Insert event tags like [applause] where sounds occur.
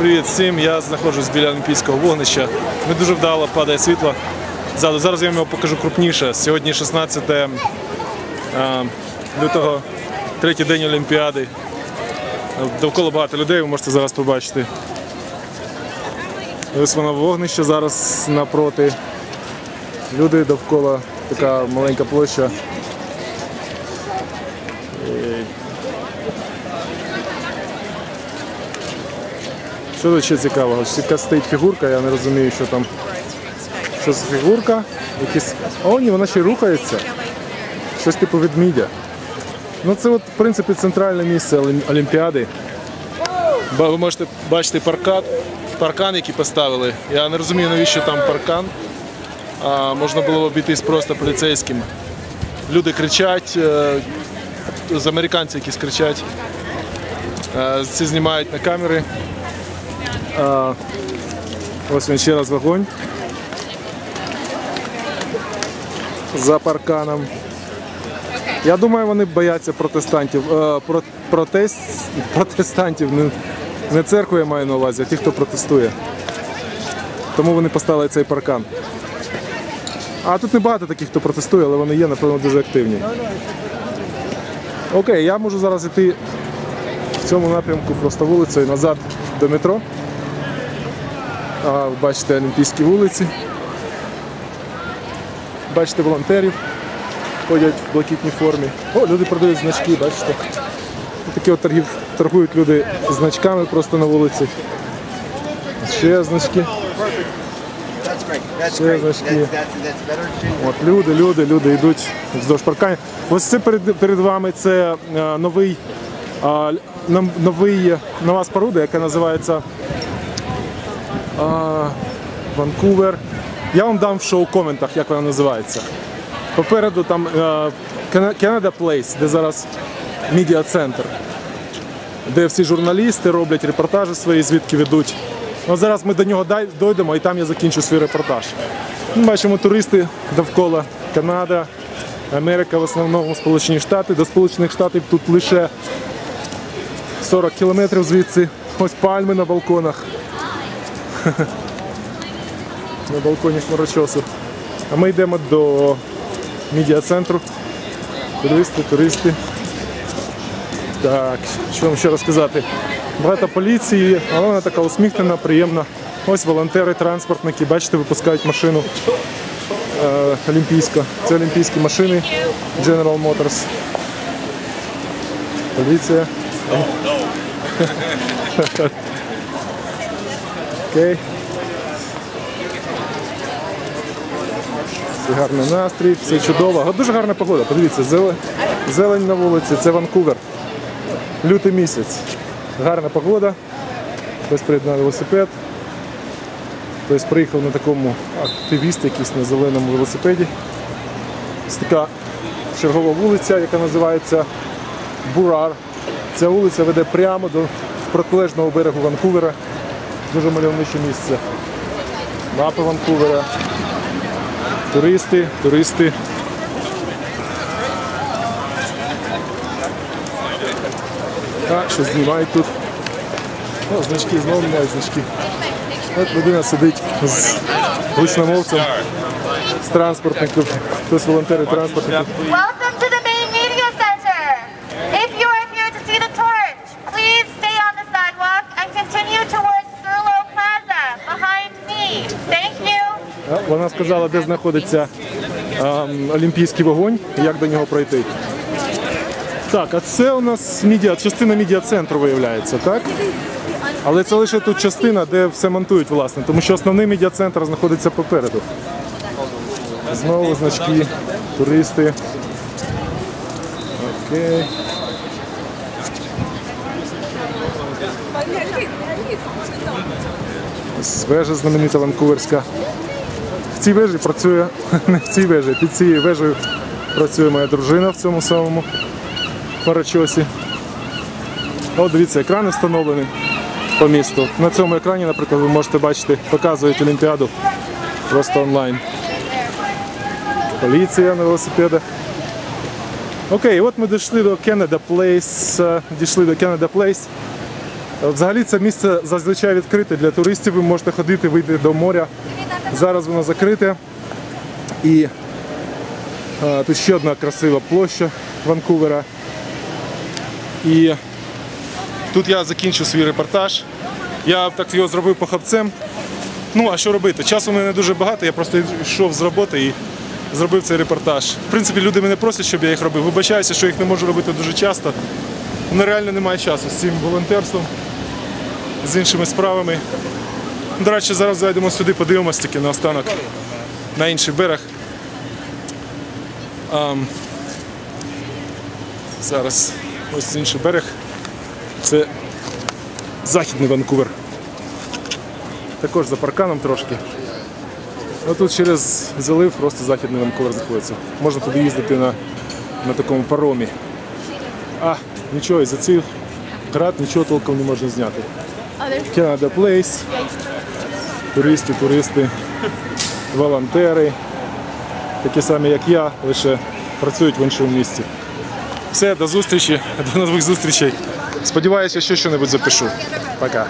Привіт всім, я знаходжусь біля Олімпійського вогнища. Не дуже вдало падає світло. Зараз я вам його покажу крупніше. Сьогодні 16 е, лютого, третій день Олімпіади. Довкола багато людей, ви можете зараз побачити. Ось воно вогнище зараз напроти. Люди довкола така маленька площа. Що тут ще цікавого? Ще стоїть фігурка, я не розумію, що там. Що за фігурка? Якісь. О, ні, вона ще рухається. Щось типу ведмідя. Ну це от, в принципі, центральне місце Олімпіади. Ви можете бачити паркан, паркан, який поставили. Я не розумію, навіщо там паркан. А, можна було б обійтись просто поліцейським. Люди кричать, е, з американці якісь кричать. Е, Ці знімають на камери. Ось він ще раз вогонь. За парканом. Я думаю, вони бояться протестантів. Е, про, протест, протестантів, не, не церкву я маю на увазі, а ті, хто протестує. Тому вони поставили цей паркан. А тут небагато таких, хто протестує, але вони є, напевно, дуже активні. Окей, я можу зараз йти в цьому напрямку просто вулицею назад до метро. А, бачите Олімпійські вулиці. Бачите волонтерів, ходять в блакитній формі. О, люди продають значки, бачите. Такі от торгів, торгують люди значками просто на вулиці. Ще значки. Ще значки. От люди, люди, люди йдуть вздовж парканів. Ось це перед, перед вами це е, новий, новий, нова споруда, яка називається Ванкувер. Я вам дам в шоу-коментах, як вона називається. Попереду там е, Canada Place, де зараз медіа-центр, де всі журналісти роблять репортажі свої, звідки ведуть. Ну, зараз ми до нього дойдемо і там я закінчу свій репортаж. Ми бачимо туристи довкола Канада, Америка, в основному Сполучені Штати. До Сполучених Штатів тут лише 40 кілометрів звідси. Ось пальми на балконах. На балконі хмарочосу. А ми йдемо до медіа-центру. Туристи, туристи. Так, що вам ще розказати? Багато поліції, але вона така усміхнена, приємна. Ось волонтери, транспортники, бачите, випускають машину е, олімпійська. Це олімпійські машини General Motors. Поліція. [laughs] Окей. Все гарний настрій, все чудово. Дуже гарна погода. Подивіться, зелень, на вулиці, це Ванкувер. Лютий місяць. Гарна погода. Хтось приєднав велосипед. Хтось приїхав на такому активіст якийсь на зеленому велосипеді. Ось така чергова вулиця, яка називається Бурар. Ця вулиця веде прямо до протилежного берегу Ванкувера. Дуже мальовниче місце. Мапи Ванкувера. Туристи, туристи. А, щось знімають тут. О, значки, знову міняють значки. От людина сидить з гучномовцем, з транспортників, хтось волонтери транспортників. А, сказала, де знаходиться ем, олімпійський вогонь як до нього пройти. Так, а це у нас медіа, частина медіа-центру виявляється, так? Але це лише тут частина, де все монтують, власне, тому що основний медіа-центр знаходиться попереду. Знову значки, туристи. Окей. Ось Вежа знаменита Ванкуверська. Цій вежі працює, [laughs] не в цій вежі, під цією вежею працює моя дружина в цьому самому парачосі. От дивіться, екрани встановлені по місту. На цьому екрані, наприклад, ви можете бачити, показують Олімпіаду просто онлайн. Поліція на велосипедах. Окей, от ми дійшли до Canada Place. е, Дійшли до Canada Place. Взагалі це місце зазвичай відкрите для туристів. Ви можете ходити, вийти до моря. Зараз воно закрите. І е, тут ще одна красива площа Ванкувера. І тут я закінчу свій репортаж. Я так його зробив похабцем. Ну, а що робити? Часу в мене не дуже багато, я просто йшов з роботи і зробив цей репортаж. В принципі, люди мене просять, щоб я їх робив. Вибачаюся, що їх не можу робити дуже часто. Ну, реально немає часу з цим волонтерством, з іншими справами. До речі, зараз зайдемо сюди, подивимось таки наостанок на інший берег. Ам, зараз ось інший берег. Це західний Ванкувер. Також за парканом трошки. Ну, тут через залив просто західний Ванкувер знаходиться. Можна туди їздити на, на такому паромі. А, нічого, із-за цих град нічого толком не можна зняти. Canada Place. Туристи, туристи, волонтери. Такі самі, як я, лише працюють в іншому місці. Все, до зустрічі, до нових зустрічей. Сподіваюся, що щось запишу. Пока.